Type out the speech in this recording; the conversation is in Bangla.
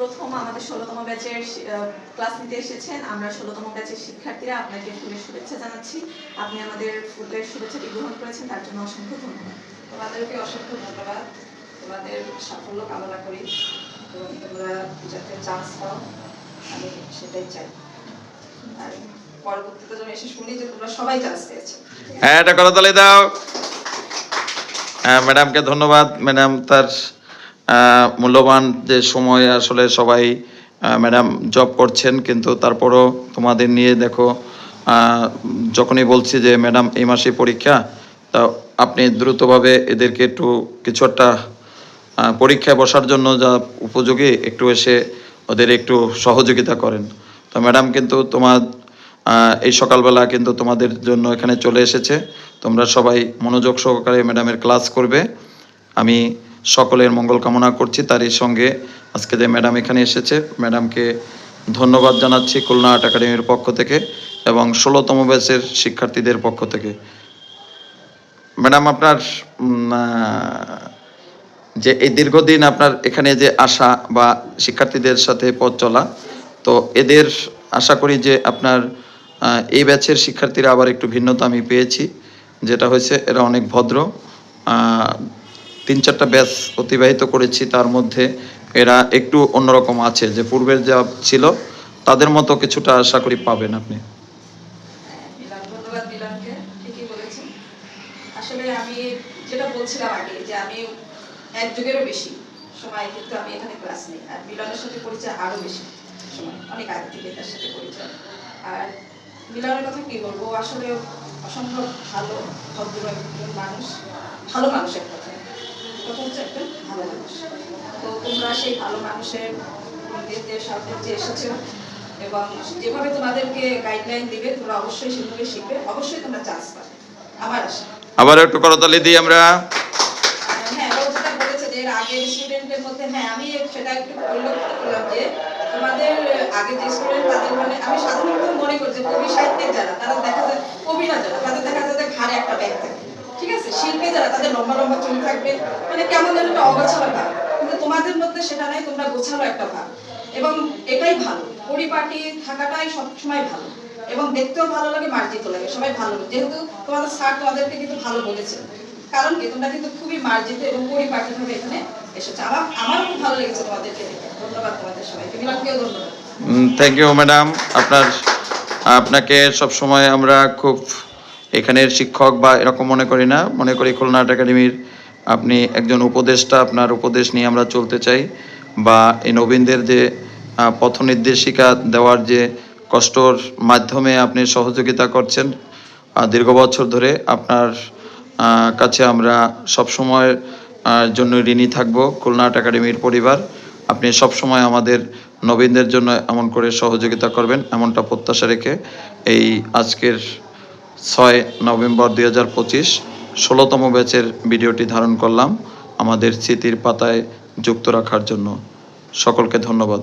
প্রথম আমাদের ষোলোতম ব্যাচের ক্লাস নিতে এসেছেন। আমরা ষোলোতম ব্যাচের শিক্ষার্থীরা আপনাকে ফুলের শুভেচ্ছা জানাচ্ছি। আপনি আমাদের ফুলের শুভেচ্ছাটি গ্রহণ করেছেন তার জন্য অসংখ্য ধন্যবাদ। তোমাদেরকে অসংখ্য ধন্যবাদ। তোমাদের সাফল্য কামনা করি। এবং তোমরা যাতে চান্স পাও আমি সেটাই চাই। আর পরবর্তীতে যখন এসে শুনি যে তোমরা সবাই চান্স পেয়েছ। হ্যাঁ এটা করতালি দাও। হ্যাঁ ম্যাডামকে ধন্যবাদ। ম্যাডাম তার মূল্যবান যে সময় আসলে সবাই ম্যাডাম জব করছেন, কিন্তু তারপরও তোমাদের নিয়ে দেখো যখনই বলছি যে ম্যাডাম এই মাসে পরীক্ষা, তা আপনি দ্রুতভাবে এদেরকে একটু কিছু একটা পরীক্ষায় বসার জন্য যা উপযোগী, একটু এসে ওদের একটু সহযোগিতা করেন। তো ম্যাডাম কিন্তু তোমার এই সকালবেলা কিন্তু তোমাদের জন্য এখানে চলে এসেছে। তোমরা সবাই মনোযোগ সহকারে ম্যাডামের ক্লাস করবে। আমি সকলের মঙ্গল কামনা করছি তারই সঙ্গে আজকে যে ম্যাডাম এখানে এসেছে, ম্যাডামকে ধন্যবাদ জানাচ্ছি খুলনা আর্ট একাডেমির পক্ষ থেকে এবং ষোলোতম ব্যাচের শিক্ষার্থীদের পক্ষ থেকে। ম্যাডাম, আপনার যে এই দীর্ঘদিন আপনার এখানে যে আসা বা শিক্ষার্থীদের সাথে পথ চলা, তো এদের আশা করি যে আপনার এই ব্যাচের শিক্ষার্থীরা আবার একটু ভিন্নতা আমি পেয়েছি, যেটা হয়েছে এরা অনেক ভদ্র তিন চারটা ব্যাচ অতিবাহিত করেছি, তার মধ্যে এরা একটু অন্যরকম আছে। যে পূর্বের যা ছিল, তাদের মতো কিছুটা আশা করি পাবেন আপনি। অসম্ভব ভালো, ভদ্র একজন মানুষ, ভালো মানুষ এক কথা। কথা হচ্ছে একটা ভালো মানুষ তো তোমরা সেই ভালো মানুষের নিজেদের এসেছ এবং যেভাবে তোমাদেরকে গাইডলাইন দিবে তোমরা অবশ্যই সেভাবে শিখবে। অবশ্যই তোমরা চান্স পাবে। আমার আশা আবার একটু করতালি দিই আমরা। হ্যাঁ বলেছে যে আগের স্টুডেন্টের মধ্যে হ্যাঁ আমি সেটা একটু পরিলক্ষিত করলাম যে তোমাদের আগে যে স্টুডেন্ট তাদের মানে আমি সাধারণত মনে করি যে কবি সাহিত্যিক যারা তারা দেখা যায় কবিরা যারা তাদের দেখা যায় যে ঘাড়ে একটা ব্যাগ থাকে ঠিক আছে শিল্পী যারা তাদের লম্বা লম্বা চুল থাকবে। মানে কেমন যেন একটা অগোছালো ভাব। কিন্তু তোমাদের মধ্যে সেটা নাই, তোমরা গোছালো একটা ভাব। এবং এটাই ভালো। পরিপাটি থাকাটাই সবসময় ভালো। এবং দেখতেও ভালো লাগে, মার্জিত লাগে। সবাই ভালো লাগে। যেহেতু তোমাদের স্যার তোমাদেরকে কিন্তু ভালো বলেছে কারণ কি? তোমরা কিন্তু খুবই মার্জিত এবং পরিপাটি ভাবে এখানে এসেছে। আমার আমার খুব ভালো লেগেছে তোমাদেরকে ধন্যবাদ তোমাদের সবাইকে। মিলনকেও ধন্যবাদ। থ্যাংক ইউ ম্যাডাম আপনার, আপনাকে সব সময় আমরা খুব এখানের শিক্ষক বা এরকম মনে করি না। মনে করি খুলনা একাডেমির আপনি একজন উপদেষ্টা, আপনার উপদেশ নিয়ে আমরা চলতে চাই বা এই নবীনদের যে পথ নির্দেশিকা দেওয়ার যে কষ্টর মাধ্যমে আপনি সহযোগিতা করছেন দীর্ঘ বছর ধরে আপনার কাছে আমরা সব সময় জন্য ঋণী থাকব খুলনা আর্ট একাডেমির পরিবার। আপনি সব সময় আমাদের নবীনদের জন্য এমন করে সহযোগিতা করবেন, এমনটা প্রত্যাশা রেখে এই আজকের ছয় নভেম্বর দুই হাজার পঁচিশ ষোলোতম ব্যাচের ভিডিওটি ধারণ করলাম আমাদের স্মৃতির পাতায় যুক্ত রাখার জন্য। সকলকে ধন্যবাদ।